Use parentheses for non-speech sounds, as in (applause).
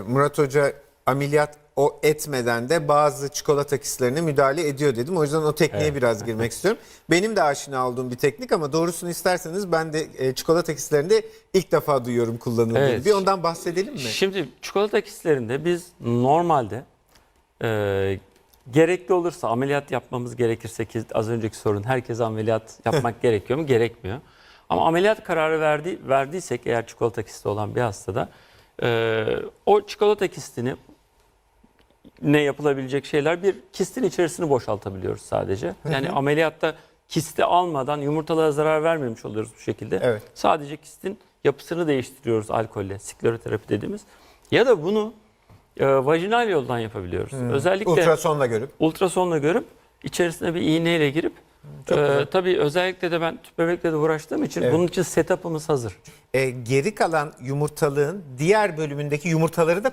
Murat Hoca ameliyat o etmeden de bazı çikolata kistlerine müdahale ediyor dedim. O yüzden o tekniğe biraz girmek (laughs) istiyorum. Benim de aşina olduğum bir teknik ama doğrusunu isterseniz ben de e, çikolata kistlerinde ilk defa duyuyorum kullanıldığını. Evet. Bir ondan bahsedelim mi? Şimdi çikolata kistlerinde biz normalde e, gerekli olursa ameliyat yapmamız gerekirse ki az önceki sorun herkese ameliyat (laughs) yapmak gerekiyor mu? Gerekmiyor. Ama ameliyat kararı verdi, verdiysek eğer çikolata kisti olan bir hastada e, o çikolata kistini ne yapılabilecek şeyler bir kistin içerisini boşaltabiliyoruz sadece. Yani ameliyatta kisti almadan yumurtalara zarar vermemiş oluyoruz bu şekilde. Evet. Sadece kistin yapısını değiştiriyoruz alkolle, skleroterapi dediğimiz. Ya da bunu e, vajinal yoldan yapabiliyoruz. Özellikle Ultrasonla görüp. ultrasonla görüp içerisine bir iğneyle girip Çok e, güzel. tabii özellikle de ben tüp bebekle de uğraştığım için Evet. bunun için setup'ımız hazır. E, geri kalan yumurtalığın diğer bölümündeki yumurtaları da